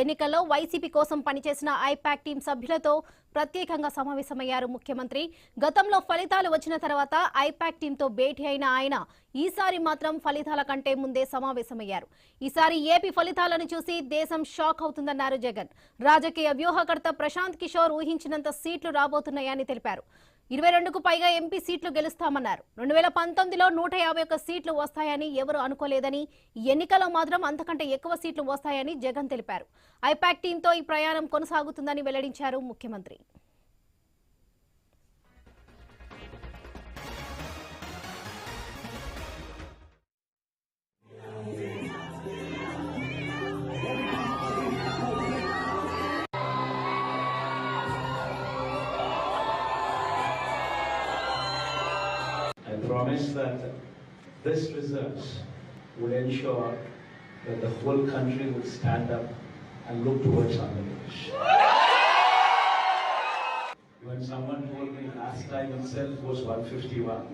ఎన్నికల్లో వైసీపీ కోసం పనిచేసిన ఐపాక్ టీం సభ్యులతో ప్రత్యేకంగా సమావేశమయ్యారు ముఖ్యమంత్రి. గతంలో ఫలితాలు వచ్చిన తర్వాత ఐపాక్ టీంతో భేటీ అయిన ఆయన ఈసారి మాత్రం ఫలితాల కంటే ముందే సమావేశమయ్యారు. ఈసారి ఏపీ ఫలితాలను చూసి దేశం షాక్ అవుతుందన్నారు జగన్. రాజకీయ వ్యూహకర్త ప్రశాంత్ కిషోర్ ఊహించినంత సీట్లు రాబోతున్నాయని తెలిపారు. ఇరవై రెండుకు పైగా ఎంపీ సీట్లు గెలుస్తామన్నారు. రెండు వేల పంతొమ్మిదిలో నూట యాభై ఒక్క సీట్లు వస్తాయని ఎవరు అనుకోలేదని ఎన్నికల్లో మాత్రం అంతకంటే ఎక్కువ సీట్లు వస్తాయని జగన్ తెలిపారు. ఐపాక్ టీంతో ఈ ప్రయాణం కొనసాగుతుందని వెల్లడించారు ముఖ్యమంత్రి. I promise that this results would ensure that the whole country would stand up and look towards Andhra. When someone told me last time itself was 151,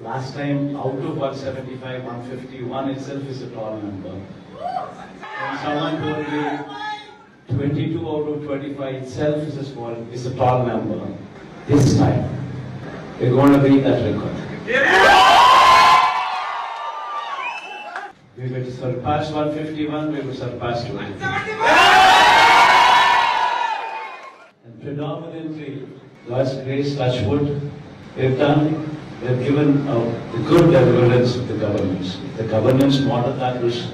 last time out of 175, 151 itself is a tall number. When someone told me 22 out of 25 itself is a small, is a tall number, this time we're going to beat that record. We will surpass 151, we will surpass 250. And predominantly, God's grace, wood, we've done, we've given uh, the good evidence of the governance. The governance model that was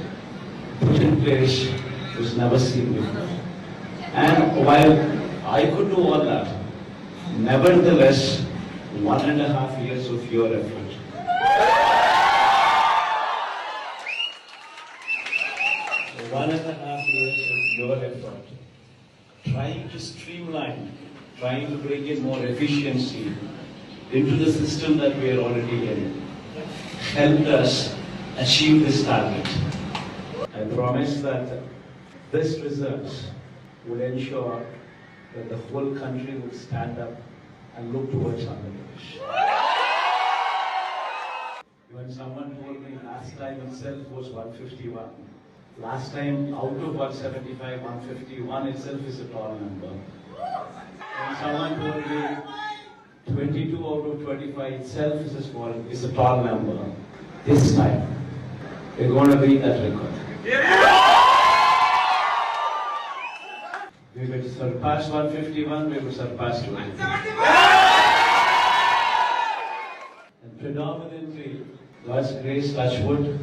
put in place was never seen before. And while I could do all that, nevertheless, one and a half years of your effort. One your effort, trying to streamline, trying to bring in more efficiency into the system that we are already in, helped us achieve this target. I promise that this results would ensure that the whole country would stand up and look towards Pradesh. When someone told me last time itself was 151, last time out of 175, 151 itself is a tall number. When someone told me 22 out of 25 itself is a small, is a tall number, this time we're going to beat that record. We will surpass 151, we will surpass 250. And predominantly, God's grace, touch wood,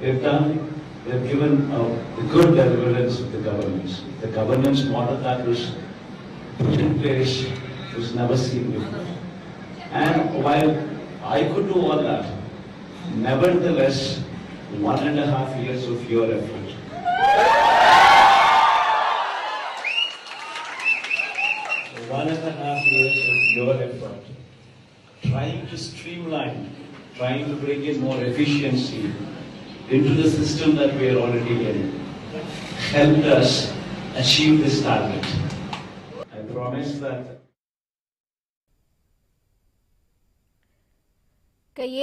we've done, we've given uh, the good evidence of the governance. The governance model that was put in place was never seen before. And while I could do all that, nevertheless, one and a half years of your effort. One and a half years of your effort, trying to streamline, trying to bring in more efficiency into the system that we are already in, helped us achieve this target. I promise that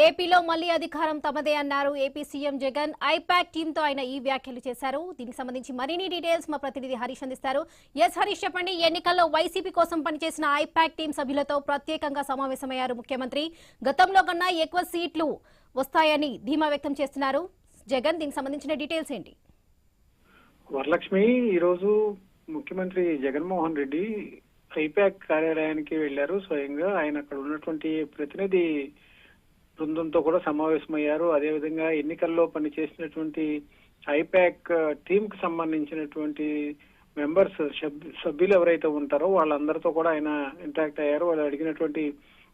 ఏపీలో మళ్ళీ అధికారం తమదే అన్నారు. AP CM Jagan IPAC టీంతో ఆయన ఈ వ్యాఖ్యలు చేశారు. దీనికి సంబంధించి మరిన్ని డీటెయిల్స్ మా ప్రతినిధి హరీష్ అందిస్తారు. ఎస్ హరీష్ చెప్పండి ఎన్నికల్లో వైసీపీ కోసం పనిచేసిన ఐపాక్ టీం సభ్యులతో ప్రత్యేకంగా సమావేశమయ్యారు ముఖ్యమంత్రి. గతంలో కన్నా ఎక్కువ సీట్లు వస్తాయని ధీమా వ్యక్తం చేస్తున్నారు. జగన్ దీనికి సంబంధించిన డీటెయిల్స్ ఏంటి? వరలక్ష్మి ఈరోజు ముఖ్యమంత్రి జగన్మోహన్ రెడ్డి ఐపాక్ కార్యాలయానికి వెళ్ళారు స్వయంగా ఆయన అక్కడ ఉన్నటువంటి ప్రతినిధి బృందంతో కూడా సమావేశమయ్యారు. అదేవిధంగా ఎన్నికల్లో పనిచేసినటువంటి ఐపాక్ టీమ్కి సంబంధించినటువంటి మెంబర్స్ సభ్యులు ఎవరైతే ఉంటారో వాళ్ళందరితో కూడా ఆయన ఇంటరాక్ట్ అయ్యారు. వాళ్ళు అడిగినటువంటి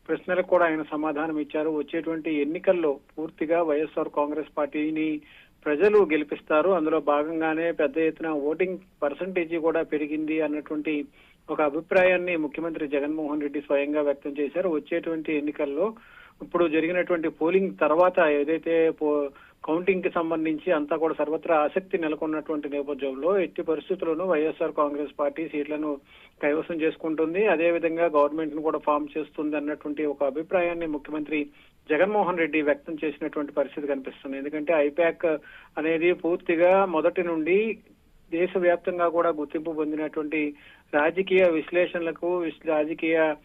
ప్రశ్నలకు కూడా ఆయన సమాధానం ఇచ్చారు. వచ్చేటువంటి ఎన్నికల్లో పూర్తిగా వైఎస్ఆర్ కాంగ్రెస్ పార్టీని ప్రజలు గెలిపిస్తారు. అందులో భాగంగానే పెద్ద ఎత్తున ఓటింగ్ పర్సంటేజీ కూడా పెరిగింది అన్నటువంటి ఒక అభిప్రాయాన్ని ముఖ్యమంత్రి జగన్మోహన్ రెడ్డి స్వయంగా వ్యక్తం చేశారు. వచ్చేటువంటి ఎన్నికల్లో ఇప్పుడు జరిగినటువంటి పోలింగ్ తర్వాత ఏదైతే పో- కౌంటింగ్కి సంబంధించి అంతా కూడా సర్వత్రా ఆసక్తి నెలకొన్నటువంటి నేపథ్యంలో ఎట్టి పరిస్థితుల్లోనూ వైఎస్ఆర్ కాంగ్రెస్ పార్టీ సీట్లను కైవసం చేసుకుంటుంది. అదే విధంగా గవర్నమెంట్ను కూడా ఫామ్ చేస్తుంది అన్నటువంటి ఒక అభిప్రాయాన్ని ముఖ్యమంత్రి జగన్మోహన్ రెడ్డి వ్యక్తం చేసినటువంటి పరిస్థితి కనిపిస్తుంది. ఎందుకంటే ఐపాక్ అనేది పూర్తిగా మొదటి నుండి దేశవ్యాప్తంగా కూడా గుర్తింపు పొందినటువంటి రాజకీయ విశ్లేషణలకు రాజకీయ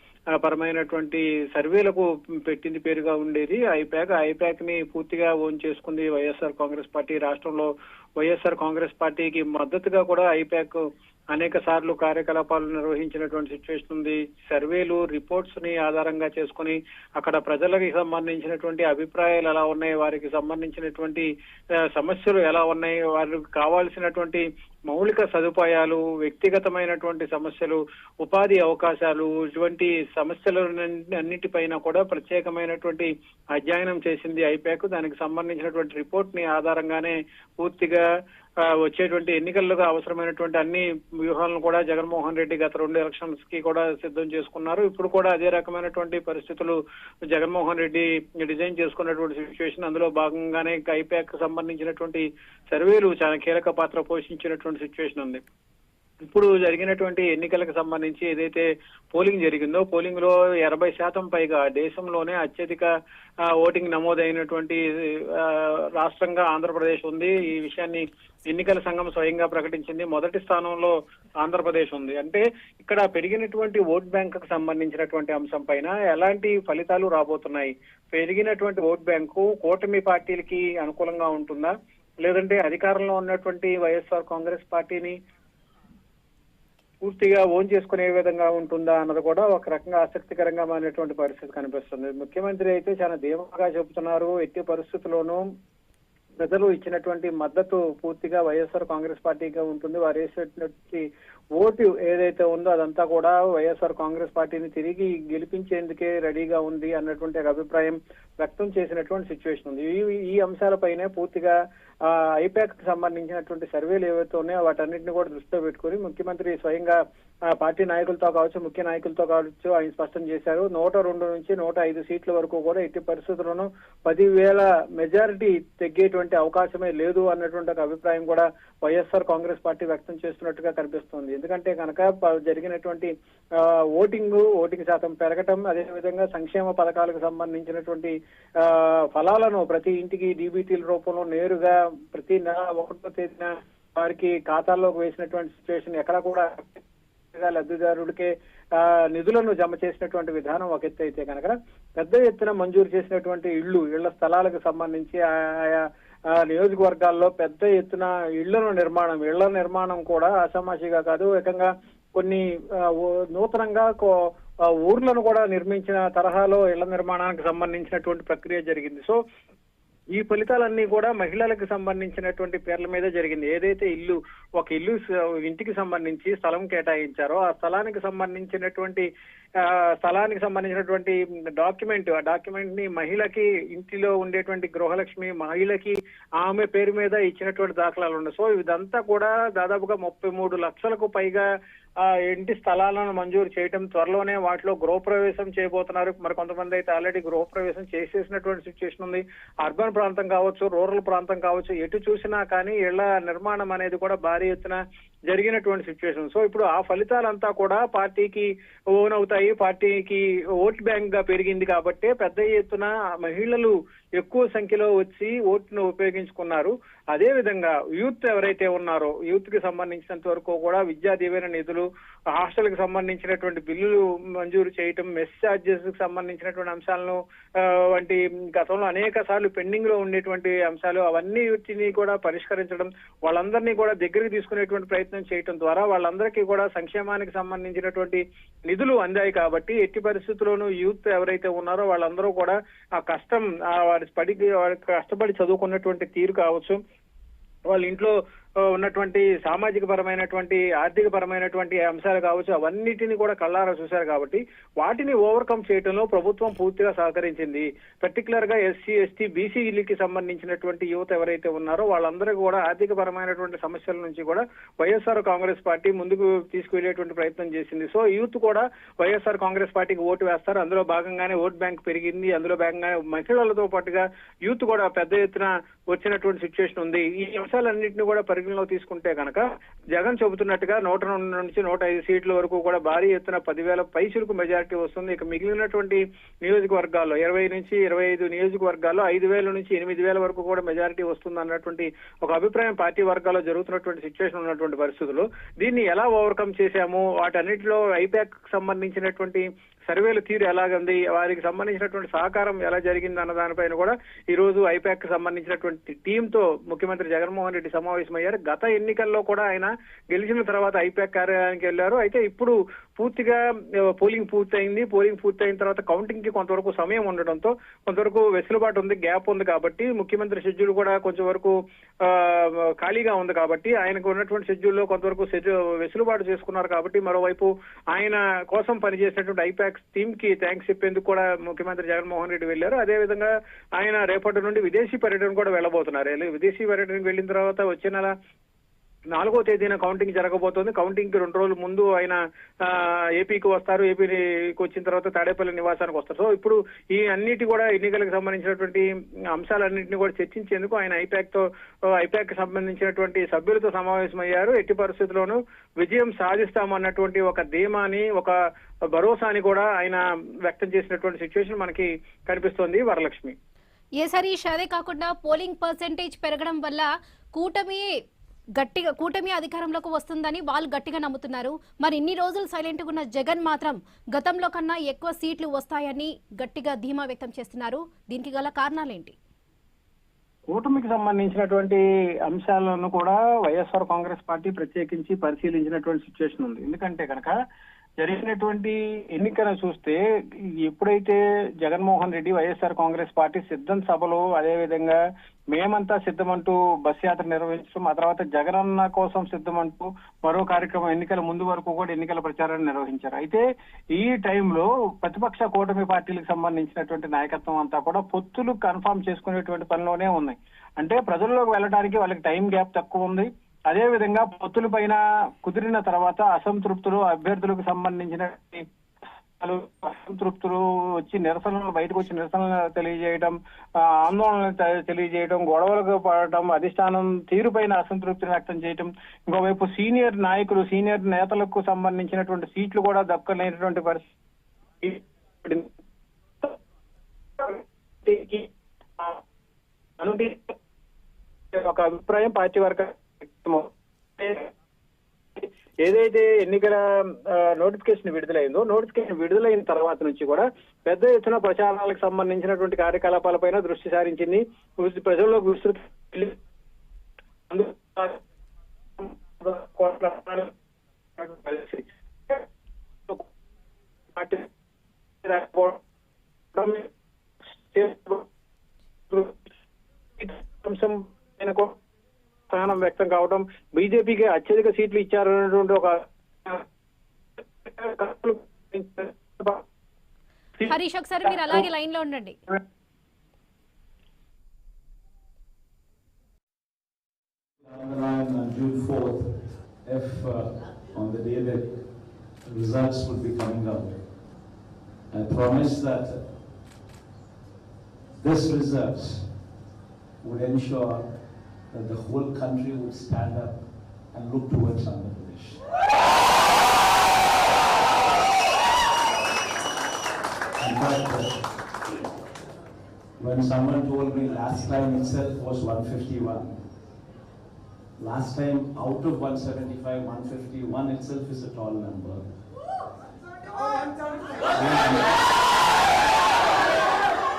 పరమైనటువంటి సర్వేలకు పెట్టింది పేరుగా ఉండేది. ఐపాక్ ఐపాక్ని పూర్తిగా ఓన్ చేసుకుంది వైఎస్ఆర్ కాంగ్రెస్ పార్టీ. రాష్ట్రంలో వైఎస్ఆర్ కాంగ్రెస్ పార్టీకి మద్దతుగా కూడా ఐపాక్ అనేక సార్లు కార్యకలాపాలు నిర్వహించినటువంటి సిచ్యువేషన్ ఉంది. సర్వేలు రిపోర్ట్స్ని ఆధారంగా చేసుకుని అక్కడ ప్రజలకి సంబంధించినటువంటి అభిప్రాయాలు ఎలా ఉన్నాయి వారికి సంబంధించినటువంటి సమస్యలు ఎలా ఉన్నాయి వారికి కావాల్సినటువంటి మౌలిక సదుపాయాలు వ్యక్తిగతమైనటువంటి సమస్యలు ఉపాధి అవకాశాలు ఇటువంటి సమస్యల అన్నిటిపైన కూడా ప్రత్యేకమైనటువంటి అధ్యయనం చేసింది ఐపాక్ దానికి సంబంధించినటువంటి రిపోర్ట్ని ఆధారంగానే పూర్తిగా వచ్చేటువంటి ఎన్నికల్లో అవసరమైనటువంటి అన్ని వ్యూహాలను కూడా జగన్మోహన్ రెడ్డి గత రెండు ఎలక్షన్స్కి కూడా సిద్ధం చేసుకున్నారు. ఇప్పుడు కూడా అదే రకమైనటువంటి పరిస్థితులు జగన్మోహన్ రెడ్డి డిజైన్ చేసుకున్నటువంటి సిచ్యువేషన్. అందులో భాగంగానే ఐపాక్ సంబంధించినటువంటి సర్వేలు చాలా కీలక పాత్ర పోషించినటువంటి సిచ్యువేషన్ ఉంది. ఇప్పుడు జరిగినటువంటి ఎన్నికలకు సంబంధించి ఏదైతే పోలింగ్ జరిగిందో పోలింగ్లో ఎనభై శాతం పైగా దేశంలోనే అత్యధిక ఓటింగ్ నమోదైనటువంటి రాష్ట్రంగా ఆంధ్రప్రదేశ్ ఉంది. ఈ విషయాన్ని ఎన్నికల సంఘం స్వయంగా ప్రకటించింది. మొదటి స్థానంలో ఆంధ్రప్రదేశ్ ఉంది. అంటే ఇక్కడ పెరిగినటువంటి ఓట్ బ్యాంక్కు సంబంధించినటువంటి అంశం పైన ఎలాంటి ఫలితాలు రాబోతున్నాయి? పెరిగినటువంటి ఓట్ బ్యాంకు కూటమి పార్టీలకి అనుకూలంగా ఉంటుందా? లేదంటే అధికారంలో ఉన్నటువంటి వైఎస్ఆర్ కాంగ్రెస్ పార్టీని పూర్తిగా ఓన్ చేసుకునే విధంగా ఉంటుందా అన్నది కూడా ఒక రకంగా ఆసక్తికరంగా మారినటువంటి పరిస్థితి కనిపిస్తుంది. ముఖ్యమంత్రి అయితే చాలా ధీమాగా చెబుతున్నారు. ఎట్టి పరిస్థితుల్లోనూ ప్రజలు ఇచ్చినటువంటి మద్దతు పూర్తిగా వైఎస్ఆర్ కాంగ్రెస్ పార్టీగా ఉంటుంది. వారు వేసేటువంటి ఓటు ఏదైతే ఉందో అదంతా కూడా వైఎస్ఆర్ కాంగ్రెస్ పార్టీని తిరిగి గెలిపించేందుకే రెడీగా ఉంది అన్నటువంటి ఒక అభిప్రాయం వ్యక్తం చేసినటువంటి సిచ్యువేషన్ ఉంది. ఈ ఈ అంశాలపైనే పూర్తిగా ఐపాక్కి సంబంధించినటువంటి సర్వేలు ఏవైతే ఉన్నాయో వాటన్నిటిని కూడా దృష్టిలో పెట్టుకుని ముఖ్యమంత్రి స్వయంగా పార్టీ నాయకులతో కావచ్చు ముఖ్య నాయకులతో కావచ్చు ఆయన స్పష్టం చేశారు. నూట రెండు నుంచి నూట ఐదు సీట్ల వరకు కూడా ఎట్టి పరిస్థితుల్లోనూ పదివేల మెజారిటీ తగ్గేటువంటి అవకాశమే లేదు అన్నటువంటి ఒక అభిప్రాయం కూడా వైఎస్ఆర్ కాంగ్రెస్ పార్టీ వ్యక్తం చేస్తున్నట్టుగా కనిపిస్తుంది. ఎందుకంటే కనుక జరిగినటువంటి ఓటింగ్ ఓటింగ్ శాతం పెరగటం అదేవిధంగా సంక్షేమ పథకాలకు సంబంధించినటువంటి ఫలాలను ప్రతి ఇంటికి డీబీటీల రూపంలో నేరుగా ప్రతి నెల ఒకటో తేదీన వారికి ఖాతాల్లోకి వేసినటువంటి సిచ్యువేషన్ ఎక్కడ కూడా లబ్ధిదారుడికే ఆ, నిధులను జమ చేసినటువంటి విధానం ఒక ఎత్తు అయితే కనుక పెద్ద ఎత్తున మంజూరు చేసినటువంటి ఇళ్ళు ఇళ్ళ స్థలాలకు సంబంధించి ఆయా ఆ, నియోజకవర్గాల్లో పెద్ద ఎత్తున ఇళ్ళను నిర్మాణం ఇళ్ళ నిర్మాణం కూడా అసమాషిగా కాదు ఏకంగా కొన్ని ఆ, నూతనంగా కో- ఊర్లను కూడా నిర్మించిన తరహాలో ఇళ్ళ నిర్మాణానికి సంబంధించినటువంటి ప్రక్రియ జరిగింది. సో ఈ ఫలితాలన్నీ కూడా మహిళలకు సంబంధించినటువంటి పేర్ల మీద జరిగింది. ఏదైతే ఇల్లు ఒక ఇల్లు ఇంటికి సంబంధించి స్థలం కేటాయించారో ఆ స్థలానికి సంబంధించినటువంటి స్థలానికి సంబంధించినటువంటి డాక్యుమెంట్ ఆ డాక్యుమెంట్ని మహిళకి ఇంటిలో ఉండేటువంటి గృహలక్ష్మి మహిళకి ఆమె పేరు మీద ఇచ్చినటువంటి దాఖలాలు ఉన్నాయి. సో ఇదంతా కూడా దాదాపుగా ముప్పై మూడు లక్షలకు పైగా ఇంటి స్థలాలను మంజూరు చేయటం త్వరలోనే వాటిలో గృహప్రవేశం చేయబోతున్నారు. మరి కొంతమంది అయితే ఆల్రెడీ గృహప్రవేశం చేసేసినటువంటి సిచ్యువేషన్ ఉంది. అర్బన్ ప్రాంతం కావచ్చు రూరల్ ప్రాంతం కావచ్చు ఎటు చూసినా కానీ ఇళ్ళ నిర్మాణం అనేది కూడా భారీ ఎత్తున జరిగినటువంటి సిచ్యువేషన్ సో ఇప్పుడు ఆ ఫలితాలంతా కూడా పార్టీకి ఓన్ అవుతాయి. పార్టీకి ఓట్ బ్యాంక్గా పెరిగింది కాబట్టి పెద్ద ఎత్తున మహిళలు ఎక్కువ సంఖ్యలో వచ్చి ఓటును ఉపయోగించుకున్నారు. అదే విధంగా యూత్ ఎవరైతే ఉన్నారో యూత్కి సంబంధించినంత వరకు కూడా విద్యా దీవెన నిధులు హాస్టల్కి సంబంధించినటువంటి బిల్లులు మంజూరు చేయటం మెస్ ఛార్జెస్కి సంబంధించినటువంటి అంశాలను వంటి గతంలో అనేక సార్లు పెండింగ్లో ఉండేటువంటి అంశాలు అవన్నీ వీటిని కూడా పరిష్కరించడం వాళ్ళందరినీ కూడా దగ్గరికి తీసుకునేటువంటి ప్రయత్నం చేయటం ద్వారా వాళ్ళందరికీ కూడా సంక్షేమానికి సంబంధించినటువంటి నిధులు అందాయి కాబట్టి ఎట్టి పరిస్థితుల్లోనూ యూత్ ఎవరైతే ఉన్నారో వాళ్ళందరూ కూడా ఆ కష్టం ఆ వారి పడి వారికి కష్టపడి చదువుకున్నటువంటి తీరు కావచ్చు వాళ్ళ ఇంట్లో ఉన్నటువంటి సామాజిక పరమైనటువంటి ఆర్థిక పరమైనటువంటి అంశాలు కావచ్చు అవన్నిటిని కూడా కళ్ళారా చూశారు కాబట్టి వాటిని ఓవర్కమ్ చేయడంలో ప్రభుత్వం పూర్తిగా సహకరించింది. పర్టికులర్గా ఎస్సీ ఎస్టీ బీసీలకి సంబంధించినటువంటి యువత ఎవరైతే ఉన్నారో వాళ్ళందరూ కూడా ఆర్థిక పరమైనటువంటి సమస్యల నుంచి కూడా వైఎస్ఆర్ కాంగ్రెస్ పార్టీ ముందుకు తీసుకువెళ్ళేటువంటి ప్రయత్నం చేసింది. సో యూత్ కూడా వైఎస్ఆర్ కాంగ్రెస్ పార్టీకి ఓటు వేస్తారు. అందులో భాగంగానే ఓట్ బ్యాంక్ పెరిగింది. అందులో భాగంగానే మహిళలతో పాటుగా యూత్ కూడా పెద్ద ఎత్తున వచ్చినటువంటి సిచ్యువేషన్ ఉంది. ఈ అంశాలన్నింటినీ కూడా పరి పరిగణలో తీసుకుంటే కనుక జగన్ చెబుతున్నట్టుగా నూట రెండు నుంచి నూట ఐదు సీట్ల వరకు కూడా భారీ ఎత్తున పదివేల పైసలకు మెజారిటీ వస్తుంది. ఇక మిగిలినటువంటి నియోజకవర్గాల్లో ఇరవై నుంచి ఇరవై ఐదు నియోజకవర్గాల్లో ఐదు వేల నుంచి ఎనిమిది వేల వరకు కూడా మెజారిటీ వస్తుంది అన్నటువంటి ఒక అభిప్రాయం పార్టీ వర్గాల్లో జరుగుతున్నటువంటి సిచ్యువేషన్ ఉన్నటువంటి పరిస్థితులు. దీన్ని ఎలా ఓవర్కమ్ చేశాము? వాటన్నిటిలో ఐపాక్ సంబంధించినటువంటి సర్వేల తీరు ఎలాగుంది వారికి సంబంధించినటువంటి సహకారం ఎలా జరిగింది అన్న దానిపైన కూడా ఈ రోజు ఐపాక్ సంబంధించినటువంటి టీమ్తో ముఖ్యమంత్రి జగన్మోహన్ రెడ్డి సమావేశమయ్యారు. గత ఎన్నికల్లో కూడా ఆయన గెలిచిన తర్వాత ఐపాక్ కార్యాలయానికి వెళ్ళారు అయితే ఇప్పుడు పూర్తిగా పోలింగ్ పూర్తయింది. పోలింగ్ పూర్తయిన తర్వాత కౌంటింగ్కి కొంతవరకు సమయం ఉండడంతో కొంతవరకు వెసులుబాటు ఉంది గ్యాప్ ఉంది కాబట్టి ముఖ్యమంత్రి షెడ్యూల్ కూడా కొంచెం వరకు ఖాళీగా ఉంది కాబట్టి ఆయనకు ఉన్నటువంటి షెడ్యూల్లో కొంతవరకు వెసులుబాటు చేసుకున్నారు కాబట్టి మరోవైపు ఆయన కోసం పనిచేసినటువంటి ఐపాక్స్ టీమ్కి థ్యాంక్స్ చెప్పేందుకు కూడా ముఖ్యమంత్రి జగన్మోహన్ రెడ్డి వెళ్ళారు అదే విధంగా ఆయన రేపటి నుండి విదేశీ పర్యటన కూడా వెళ్ళబోతున్నారు. విదేశీ పర్యటనకు వెళ్ళిన తర్వాత వచ్చే నెల నాలుగో తేదీన కౌంటింగ్ జరగబోతోంది. కౌంటింగ్కి రెండు రోజుల ముందు ఆయన ఏపీకి వస్తారు. ఏపీకి వచ్చిన తర్వాత తాడేపల్లి నివాసానికి వస్తారు. సో ఇప్పుడు ఈ అన్నిటి కూడా ఎన్నికలకు సంబంధించినటువంటి అంశాలన్నింటినీ కూడా చర్చించేందుకు ఆయన ఐపాక్తో ఐపాక్కి సంబంధించినటువంటి సభ్యులతో సమావేశమయ్యారు. ఎట్టి పరిస్థితుల్లోనూ విజయం సాధిస్తామన్నటువంటి ఒక ధీమాని ఒక భరోసాని కూడా ఆయన వ్యక్తం చేసినటువంటి సిచ్యువేషన్ మనకి కనిపిస్తోంది వరలక్ష్మి. ఏ సరీష్ అదే కాకుండా పోలింగ్ పర్సెంటేజ్ పెరగడం వల్ల కూటమి గట్టిగా కూటమి అధికారంలోకి వస్తుందని వాళ్ళు గట్టిగా నమ్ముతున్నారు. మరి ఇన్ని రోజులు సైలెంట్గా ఉన్న జగన్ మాత్రం గతంలో కన్నా ఎక్కువ సీట్లు వస్తాయని గట్టిగా ధీమా వ్యక్తం చేస్తున్నారు. దీనికి గల కారణాలేంటి? కూటమికి సంబంధించినటువంటి అంశాలను కూడా వైఎస్ఆర్ కాంగ్రెస్ పార్టీ ప్రత్యేకించి పరిశీలించినటువంటి సిచ్యువేషన్ ఉంది. ఎందుకంటే కనుక జరిగినటువంటి ఎన్నికను చూస్తే ఎప్పుడైతే జగన్మోహన్ రెడ్డి వైఎస్ఆర్ కాంగ్రెస్ పార్టీ సిద్ధం సభలో అదే విధంగా మేమంతా సిద్ధమంటూ బస్ యాత్ర నిర్వహించడం ఆ తర్వాత జగనన్న కోసం సిద్ధమంటూ మరో కార్యక్రమం ఎన్నికల ముందు వరకు కూడా ఎన్నికల ప్రచారాన్ని నిర్వహించారు. అయితే ఈ టైంలో ప్రతిపక్ష కూటమి పార్టీలకు సంబంధించినటువంటి నాయకత్వం అంతా కూడా పొత్తులు కన్ఫామ్ చేసుకునేటువంటి పనిలోనే ఉన్నాయి. అంటే ప్రజల్లోకి వెళ్ళడానికి వాళ్ళకి టైం గ్యాప్ తక్కువ ఉంది. అదే విధంగా పొత్తుల పైన కుదిరిన తర్వాత అసంతృప్తులు అభ్యర్థులకు సంబంధించిన అసంతృప్తులు వచ్చి నిరసనలు బయటకు వచ్చి నిరసనలు తెలియజేయడం ఆందోళనలు తెలియజేయడం గొడవలకు పడటం అధిష్టానం తీరుపైన అసంతృప్తిని వ్యక్తం చేయడం ఇంకోవైపు సీనియర్ నాయకులు సీనియర్ నేతలకు సంబంధించినటువంటి సీట్లు కూడా దక్కలేనటువంటి పరిస్థితి ఒక అభిప్రాయం పార్టీ వర్గం ఏదైతే ఎన్నికల నోటిఫికేషన్ విడుదలైందో నోటిఫికేషన్ విడుదలైన తర్వాత నుంచి కూడా పెద్ద ఎత్తున ప్రచారాలకు సంబంధించినటువంటి కార్యకలాపాలపైన దృష్టి సారించింది. ప్రజల్లోకి విస్తృత అంశం స్థానం వ్యక్తం కావడం బీజేపీకి అత్యధిక సీట్లు ఇచ్చారనేటువంటి ఒక హరీష్ ఒకసారి మీరు అలాగే లైన్లో ఉండండి on June fourth, if uh, on the day that results would be coming out, I promise that this results would ensure that the whole country would stand up and look towards Andhra Pradesh. In fact, when someone told me last time itself was 151, Last time, out of 175, 151 itself is a tall number.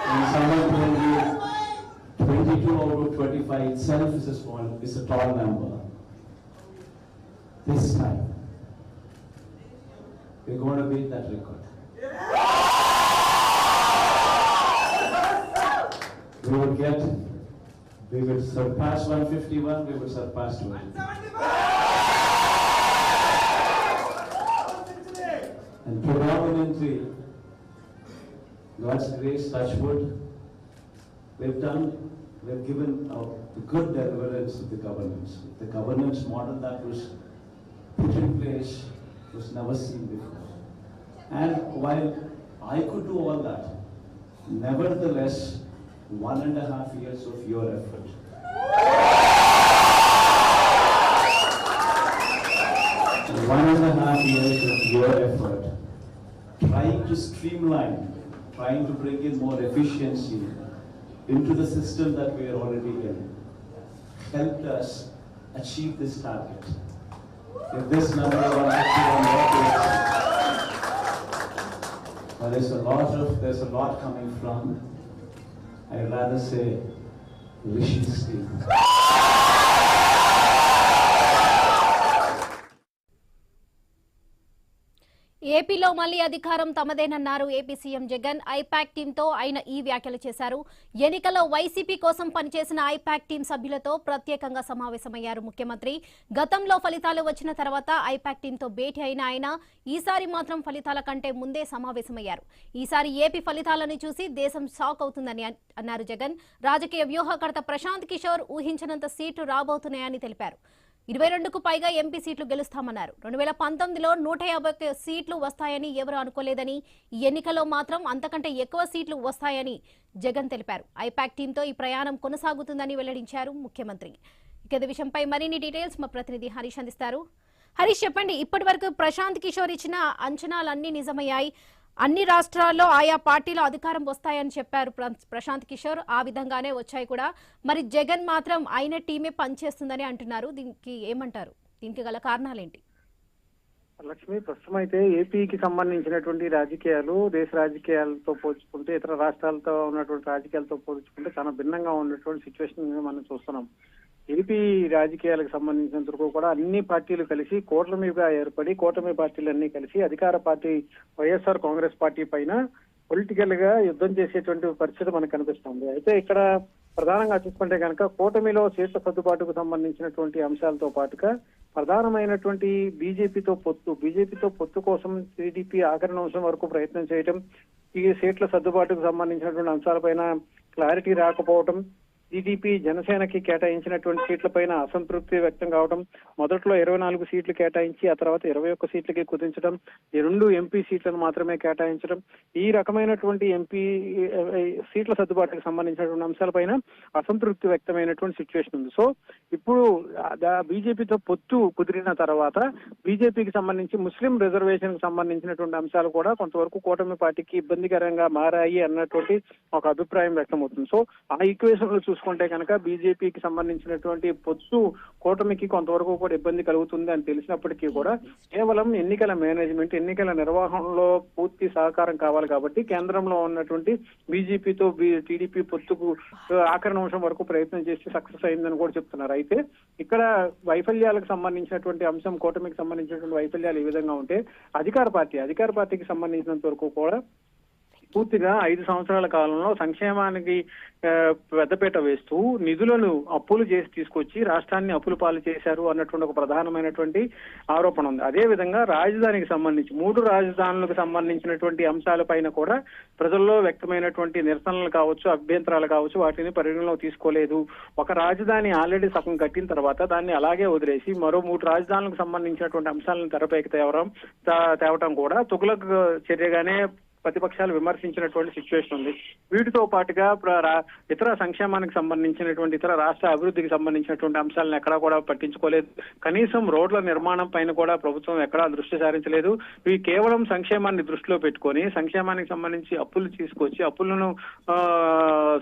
And someone told me 22 out of 25 itself is a small, is a tall number. This time, we're going to beat that record. We would get we will surpass 151, we will surpass 200. And predominantly, God's grace, touch wood, we've done, we've given uh, a good deliverance of the governance. The governance model that was put in place was never seen before. And while I could do all that, nevertheless, one and a half years of your effort one and a half years of your effort, trying to streamline, trying to bring in more efficiency into the system that we are already in, helped us achieve this target. If this number one fifty one there is a lot of, there's a lot coming from, I'd rather say, Rishi's team. ఏపీలో మళ్ళీ అధికారం తమదేనన్నారు. AP CM Jagan IPAC టీంతో ఆయన ఈ వ్యాఖ్యలు చేశారు. ఎన్నికల్లో వైసీపీ కోసం పనిచేసిన ఐపాక్ టీం సభ్యులతో ప్రత్యేకంగా సమావేశమయ్యారు ముఖ్యమంత్రి. గతంలో ఫలితాలు వచ్చిన తర్వాత ఐపాక్ టీంతో భేటీ అయిన ఆయన ఈసారి మాత్రం ఫలితాల కంటే ముందే సమావేశమయ్యారు. ఈసారి ఏపీ ఫలితాలను చూసి దేశం షాక్ అవుతుందని అన్నారు జగన్. రాజకీయ వ్యూహకర్త ప్రశాంత్ కిషోర్ ఊహించినంత సీట్లు రాబోతున్నాయని తెలిపారు. ఇరవై రెండుకు పైగా ఎంపీ సీట్లు గెలుస్తామన్నారు. రెండు వేల పంతొమ్మిదిలో నూట యాభై సీట్లు వస్తాయని ఎవరు అనుకోలేదని ఈ ఎన్నికల్లో మాత్రం అంతకంటే ఎక్కువ సీట్లు వస్తాయని జగన్ తెలిపారు. ఐపాక్ టీంతో ఈ ప్రయాణం కొనసాగుతుందని వెల్లడించారు ముఖ్యమంత్రి. ఇక విషయంపై మరిన్ని డీటెయిల్స్ మా ప్రతినిధి హరీష్ అందిస్తారు. హరీష్ చెప్పండి ఇప్పటి వరకు ప్రశాంత్ కిషోర్ ఇచ్చిన అంచనాలన్నీ నిజమయ్యాయి. అన్ని రాష్ట్రాల్లో ఆయా పార్టీలు అధికారం వస్తాయని చెప్పారు ప్ర- ప్రశాంత్ కిషోర్. ఆ విధంగానే వచ్చాయి కూడా. మరి జగన్ మాత్రం ఆయన టీమే పనిచేస్తుందని అంటున్నారు. దీనికి ఏమంటారు? దీనికి గల కారణాలేంటి? లక్ష్మి ప్రస్తుతం అయితే ఏపీకి సంబంధించినటువంటి రాజకీయాలు దేశ రాజకీయాలతో పోల్చుకుంటే ఇతర రాష్ట్రాలతో ఉన్నటువంటి రాజకీయాలతో పోల్చుకుంటే చాలా భిన్నంగా ఉన్నటువంటి సిచ్యువేషన్ మనం చూస్తున్నాం. ఏపీ రాజకీయాలకు సంబంధించినంత వరకు కూడా అన్ని పార్టీలు కలిసి కూటమిగా ఏర్పడి కూటమి పార్టీలన్నీ కలిసి అధికార పార్టీ వైఎస్ఆర్ కాంగ్రెస్ పార్టీ పైన పొలిటికల్గా యుద్ధం చేసేటువంటి పరిస్థితి మనకు కనిపిస్తుంది. అయితే ఇక్కడ ప్రధానంగా చూసుకుంటే కనుక కూటమిలో సీట్ల సర్దుబాటుకు సంబంధించినటువంటి అంశాలతో పాటుగా ప్రధానమైనటువంటి బీజేపీతో పొత్తు బీజేపీతో పొత్తు కోసం టీడీపీ ఆఖరి నిమిషం వరకు ప్రయత్నం చేయటం ఈ సీట్ల సర్దుబాటుకు సంబంధించినటువంటి అంశాలపైన క్లారిటీ రాకపోవటం టీడీపీ జనసేనకి కేటాయించినటువంటి సీట్లపైన అసంతృప్తి వ్యక్తం కావడం మొదట్లో ఇరవై నాలుగు సీట్లు కేటాయించి ఆ తర్వాత ఇరవై ఒక్క సీట్లకి కుదించడం ఈ రెండు ఎంపీ సీట్లను మాత్రమే కేటాయించడం ఈ రకమైనటువంటి ఎంపీ సీట్ల సర్దుబాటుకు సంబంధించినటువంటి అంశాలపైన అసంతృప్తి వ్యక్తమైనటువంటి సిచ్యువేషన్ ఉంది. సో ఇప్పుడు బీజేపీతో పొత్తు కుదిరిన తర్వాత బీజేపీకి సంబంధించి ముస్లిం రిజర్వేషన్కి సంబంధించినటువంటి అంశాలు కూడా కొంతవరకు కూటమి పార్టీకి ఇబ్బందికరంగా మారాయి అన్నటువంటి ఒక అభిప్రాయం వ్యక్తమవుతుంది. సో ఆ ఈక్వేషన్లో చూసుకుంటే కనుక బీజేపీకి సంబంధించినటువంటి పొత్తు కూటమికి కొంతవరకు కూడా ఇబ్బంది కలుగుతుంది అని తెలిసినప్పటికీ కూడా కేవలం ఎన్నికల మేనేజ్మెంట్ ఎన్నికల నిర్వహణలో పూర్తి సహకారం కావాలి కాబట్టి కేంద్రంలో ఉన్నటువంటి బీజేపీతో టీడీపీ పొత్తుకు ఆఖరి నిమిషం వరకు ప్రయత్నం చేసి సక్సెస్ అయిందని కూడా చెప్తున్నారు. అయితే ఇక్కడ వైఫల్యాలకు సంబంధించినటువంటి అంశం కూటమికి సంబంధించినటువంటి వైఫల్యాలు ఈ విధంగా ఉంటే అధికార పార్టీ అధికార పార్టీకి సంబంధించినంత వరకు కూడా పూర్తిగా ఐదు సంవత్సరాల కాలంలో సంక్షేమానికి పెద్దపీట వేస్తూ నిధులను అప్పులు చేసి తీసుకొచ్చి రాష్ట్రాన్ని అప్పులు పాలు చేశారు అన్నటువంటి ఒక ప్రధానమైనటువంటి ఆరోపణ ఉంది. అదే విధంగా రాజధానికి సంబంధించి మూడు రాజధానులకు సంబంధించినటువంటి అంశాలపైన కూడా ప్రజల్లో వ్యక్తమైనటువంటి నిరసనలు కావచ్చు అభ్యంతరాలు కావచ్చు వాటిని పరిగణలో తీసుకోలేదు. ఒక రాజధాని ఆల్రెడీ సగం కట్టిన తర్వాత దాన్ని అలాగే వదిలేసి మరో మూడు రాజధానులకు సంబంధించినటువంటి అంశాలను తెరపైకి తేవడం తా- తేవటం కూడా తుగులకు చర్యగానే ప్రతిపక్షాలు విమర్శించినటువంటి సిచ్యువేషన్ ఉంది. వీటితో పాటుగా ప్ర- ఇతర సంక్షేమానికి సంబంధించినటువంటి ఇతర రాష్ట్ర అభివృద్ధికి సంబంధించినటువంటి అంశాలను ఎక్కడా కూడా పట్టించుకోలేదు. కనీసం రోడ్ల నిర్మాణం పైన కూడా ప్రభుత్వం ఎక్కడా దృష్టి సారించలేదు. ఇవి కేవలం సంక్షేమాన్ని దృష్టిలో పెట్టుకొని సంక్షేమానికి సంబంధించి అప్పులు తీసుకొచ్చి అప్పులను ఆ,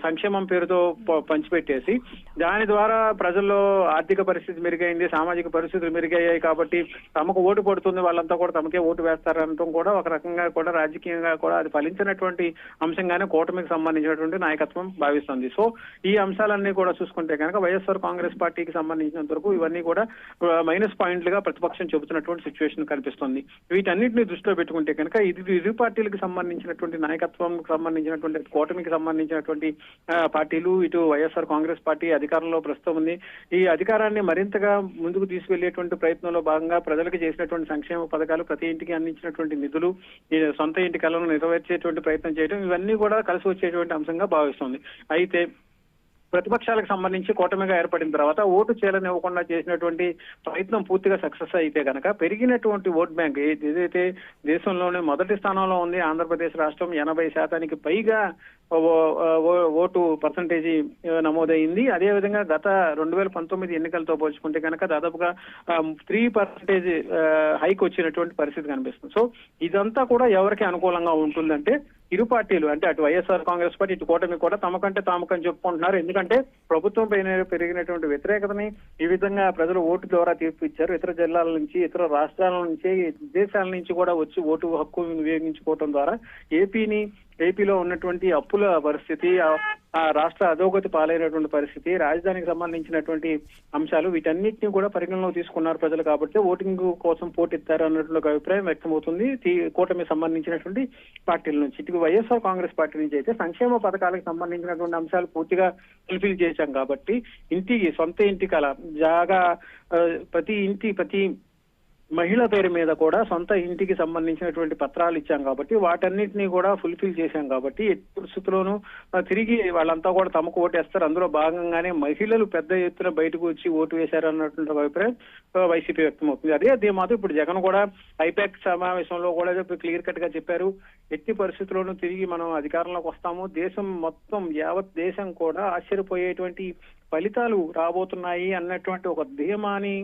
సంక్షేమం పేరుతో పంచిపెట్టేసి దాని ద్వారా ప్రజల్లో ఆర్థిక పరిస్థితి మెరుగైంది సామాజిక పరిస్థితులు మెరుగయ్యాయి కాబట్టి తమకు ఓటు పడుతుంది వాళ్ళంతా కూడా తమకే ఓటు వేస్తారనటం కూడా ఒక రకంగా కూడా రాజకీయంగా కూడా అది ఫలించినటువంటి అంశంగానే కూటమికి సంబంధించినటువంటి నాయకత్వం భావిస్తుంది. సో ఈ అంశాలన్నీ కూడా చూసుకుంటే కనుక వైఎస్ఆర్ కాంగ్రెస్ పార్టీకి సంబంధించినంత వరకు ఇవన్నీ కూడా మైనస్ పాయింట్లుగా ప్రతిపక్షం చెబుతున్నటువంటి సిచ్యువేషన్ కనిపిస్తుంది. వీటన్నిటిని దృష్టిలో పెట్టుకుంటే కనుక ఇది ఇరు పార్టీలకు సంబంధించినటువంటి నాయకత్వం సంబంధించినటువంటి కూటమికి సంబంధించినటువంటి పార్టీలు ఇటు వైఎస్ఆర్ కాంగ్రెస్ పార్టీ అధికారంలో ప్రస్తుతం ఉంది. ఈ అధికారాన్ని మరింతగా ముందుకు తీసుకెళ్ళేటువంటి ప్రయత్నంలో భాగంగా ప్రజలకు చేసినటువంటి సంక్షేమ పథకాలు ప్రతి ఇంటికి అందించినటువంటి నిధులు ఈ సొంత ఇంటి కళలను నెరవేర్చేటువంటి ప్రయత్నం చేయడం ఇవన్నీ కూడా కలిసి వచ్చేటువంటి అంశంగా భావిస్తుంది. అయితే ప్రతిపక్షాలకు సంబంధించి కూటమిగా ఏర్పడిన తర్వాత ఓటు చేయాలనివ్వకుండా చేసినటువంటి ప్రయత్నం పూర్తిగా సక్సెస్ అయితే కనుక పెరిగినటువంటి ఓట్ బ్యాంక్ ఏదైతే దేశంలోనే మొదటి స్థానంలో ఉంది ఆంధ్రప్రదేశ్ రాష్ట్రం ఎనభై శాతానికి పైగా ఓటు పర్సంటేజ్ నమోదైంది. అదేవిధంగా గత రెండు వేల పంతొమ్మిది ఎన్నికలతో పోల్చుకుంటే కనుక దాదాపుగా త్రీ పర్సెంటేజ్ హైక్ వచ్చినటువంటి పరిస్థితి కనిపిస్తుంది. సో ఇదంతా కూడా ఎవరికి అనుకూలంగా ఉంటుందంటే ఇరు పార్టీలు. అంటే అటు వైఎస్ఆర్ కాంగ్రెస్ పార్టీ ఇటు కూటమి కూడా తమకంటే తామకని చెప్పుకుంటున్నారు. ఎందుకంటే ప్రభుత్వం పైన పెరిగినటువంటి వ్యతిరేకతని ఈ విధంగా ప్రజలు ఓటు ద్వారా తీర్పు ఇచ్చారు. ఇతర జిల్లాల నుంచి ఇతర రాష్ట్రాల నుంచి దేశాల నుంచి కూడా వచ్చి ఓటు హక్కు వినియోగించుకోవడం ద్వారా ఏపీని ఏపీలో ఉన్నటువంటి అప్పుల పరిస్థితి ఆ- రాష్ట్ర అధోగతి పాలైనటువంటి పరిస్థితి రాజధానికి సంబంధించినటువంటి అంశాలు వీటన్నిటిని కూడా పరిగణలో తీసుకున్నారు ప్రజలు కాబట్టి ఓటింగ్ కోసం పోటెత్తారు అన్నటువంటి అభిప్రాయం వ్యక్తమవుతుంది. కూటమి సంబంధించినటువంటి పార్టీల నుంచి. ఇటు వైఎస్ఆర్ కాంగ్రెస్ పార్టీ నుంచి అయితే సంక్షేమ పథకాలకు సంబంధించినటువంటి అంశాలు పూర్తిగా ఫుల్ఫిల్ చేశాం కాబట్టి ఇంటికి సొంత ఇంటి కళ జాగా ప్రతి ఇంటి ప్రతి మహిళ పేరు మీద కూడా సొంత ఇంటికి సంబంధించినటువంటి పత్రాలు ఇచ్చాం కాబట్టి వాటన్నిటిని కూడా ఫుల్ఫిల్ చేశాం కాబట్టి ఎట్టి పరిస్థితుల్లోనూ తిరిగి వాళ్ళంతా కూడా తమకు ఓటేస్తారు. అందులో భాగంగానే మహిళలు పెద్ద ఎత్తున బయటకు వచ్చి ఓటు వేశారు అన్నటువంటి అభిప్రాయం వైసీపీ వ్యక్తమవుతుంది అదే అదే మాత్రం ఇప్పుడు జగన్ కూడా ఐపాక్ సమావేశంలో కూడా క్లియర్ కట్గా చెప్పారు. ఎట్టి పరిస్థితుల్లోనూ తిరిగి మనం అధికారంలోకి వస్తాము. దేశం మొత్తం యావత్ దేశం కూడా ఆశ్చర్యపోయేటువంటి ఫలితాలు రాబోతున్నాయి అన్నటువంటి ఒక ధీమాని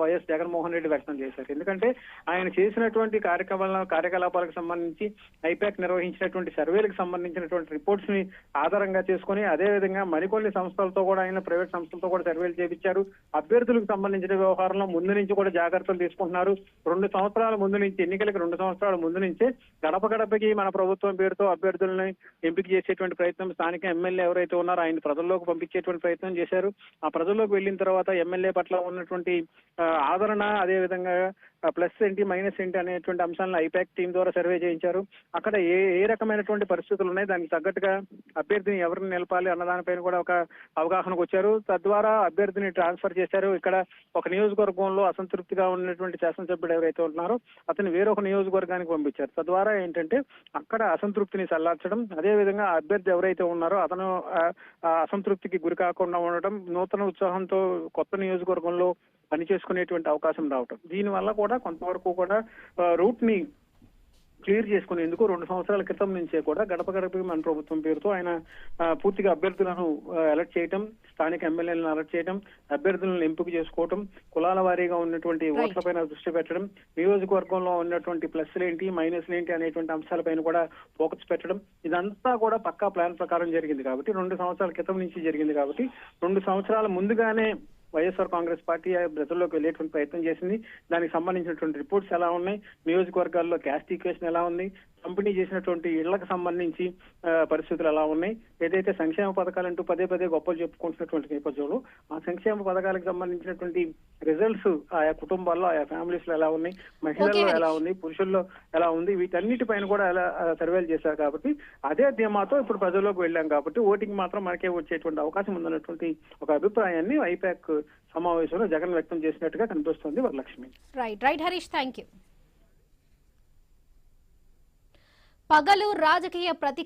వైఎస్ జగన్మోహన్ రెడ్డి వ్యక్తం చేశారు. ఎందుకంటే ఆయన చేసినటువంటి కార్యక్రమాల కార్యకలాపాలకు సంబంధించి ఐపాక్ నిర్వహించినటువంటి సర్వేలకు సంబంధించినటువంటి రిపోర్ట్స్ని ఆధారంగా చేసుకుని అదే విధంగా మరికొన్ని సంస్థలతో కూడా ఆయన ప్రైవేట్ సంస్థలతో కూడా సర్వేలు చేపించారు. అభ్యర్థులకు సంబంధించిన వ్యవహారంలో ముందు నుంచి కూడా జాగ్రత్తలు తీసుకుంటున్నారు. రెండు సంవత్సరాల ముందు నుంచి ఎన్నికలకు రెండు సంవత్సరాల ముందు నుంచే గడప గడపకి మన ప్రభుత్వం పేరుతో అభ్యర్థులని ఎంపిక చేసేటువంటి ప్రయత్నం స్థానిక ఎమ్మెల్యే ఎవరైతే ఉన్నారో ఆయన ప్రజల్లోకి పంపించేటువంటి ప్రయత్నం చేశారు. ఆ ప్రజల్లోకి వెళ్ళిన తర్వాత ఎమ్మెల్యే పట్ల ఉన్నటువంటి ఆ, ఆదరణ అదే విధంగా ప్లస్ ఏంటి మైనస్ ఏంటి అనేటువంటి అంశాలను ఐపాక్ టీం ద్వారా సర్వే చేయించారు. అక్కడ ఏ ఏ రకమైనటువంటి పరిస్థితులు ఉన్నాయి దానికి తగ్గట్టుగా అభ్యర్థిని ఎవరిని నిలపాలి అన్న దానిపైన కూడా ఒక అవగాహనకు వచ్చారు. తద్వారా అభ్యర్థిని ట్రాన్స్ఫర్ చేశారు. ఇక్కడ ఒక నియోజకవర్గంలో అసంతృప్తిగా ఉన్నటువంటి శాసనసభ్యుడు ఎవరైతే ఉంటున్నారో అతను వేరొక నియోజకవర్గానికి పంపించారు. తద్వారా ఏంటంటే అక్కడ అసంతృప్తిని చల్లార్చడం అదే విధంగా అభ్యర్థి ఎవరైతే ఉన్నారో అతను అసంతృప్తికి గురి కాకుండా ఉండటం నూతన ఉత్సాహంతో కొత్త నియోజకవర్గంలో పనిచేసుకునేటువంటి అవకాశం రావటం దీని వల్ల కూడా కొంతవరకు కూడా రూట్ని క్లియర్ చేసుకునేందుకు రెండు సంవత్సరాల క్రితం నుంచే కూడా గడప గడపకి మన ప్రభుత్వం పేరుతో ఆయన పూర్తిగా అభ్యర్థులను అలర్ట్ చేయటం స్థానిక ఎమ్మెల్యేలను అలర్ట్ చేయటం అభ్యర్థులను ఎంపిక చేసుకోవటం కులాల వారీగా ఉన్నటువంటి. ఓట్లపైన దృష్టి పెట్టడం నియోజకవర్గంలో ఉన్నటువంటి ప్లస్లు ఏంటి మైనస్లు ఏంటి అనేటువంటి అంశాలపైన కూడా ఫోకస్ పెట్టడం ఇదంతా కూడా పక్కా ప్లాన్ ప్రకారం జరిగింది కాబట్టి రెండు సంవత్సరాల క్రితం నుంచి జరిగింది కాబట్టి రెండు సంవత్సరాల ముందుగానే వైఎస్ఆర్ కాంగ్రెస్ పార్టీ ప్రజల్లోకి వెళ్ళేటువంటి ప్రయత్నం చేసింది. దానికి సంబంధించినటువంటి రిపోర్ట్స్ ఎలా ఉన్నాయి? నియోజకవర్గాల్లో క్యాస్ట్ ఈక్వేషన్ ఎలా ఉంది? పంపిణీ చేసినటువంటి ఇళ్ళకు సంబంధించి పరిస్థితులు ఎలా ఉన్నాయి? ఏదైతే సంక్షేమ పథకాలంటూ పదే పదే గొప్పలు చెప్పుకుంటున్నటువంటి నేపథ్యంలో ఆ సంక్షేమ పథకాలకు సంబంధించినటువంటి రిజల్ట్స్ ఆయా కుటుంబాల్లో ఆయా ఫ్యామిలీస్లో ఎలా ఉన్నాయి? మహిళల్లో. ఎలా ఉంది? పురుషుల్లో ఎలా ఉంది? వీటన్నిటిపైన కూడా ఎలా సర్వేలు చేశారు కాబట్టి అదే ధీమాతో ఇప్పుడు ప్రజల్లోకి వెళ్ళాం కాబట్టి ఓటింగ్ మాత్రం మనకే వచ్చేటువంటి అవకాశం ఉందన్నటువంటి ఒక అభిప్రాయాన్ని ఐపాక్ సమావేశంలో జగన్ వ్యక్తం చేసినట్టుగా కనిపిస్తుంది Varalakshmi. Right right Harish thank you పగలు రాజకీయ ప్రతి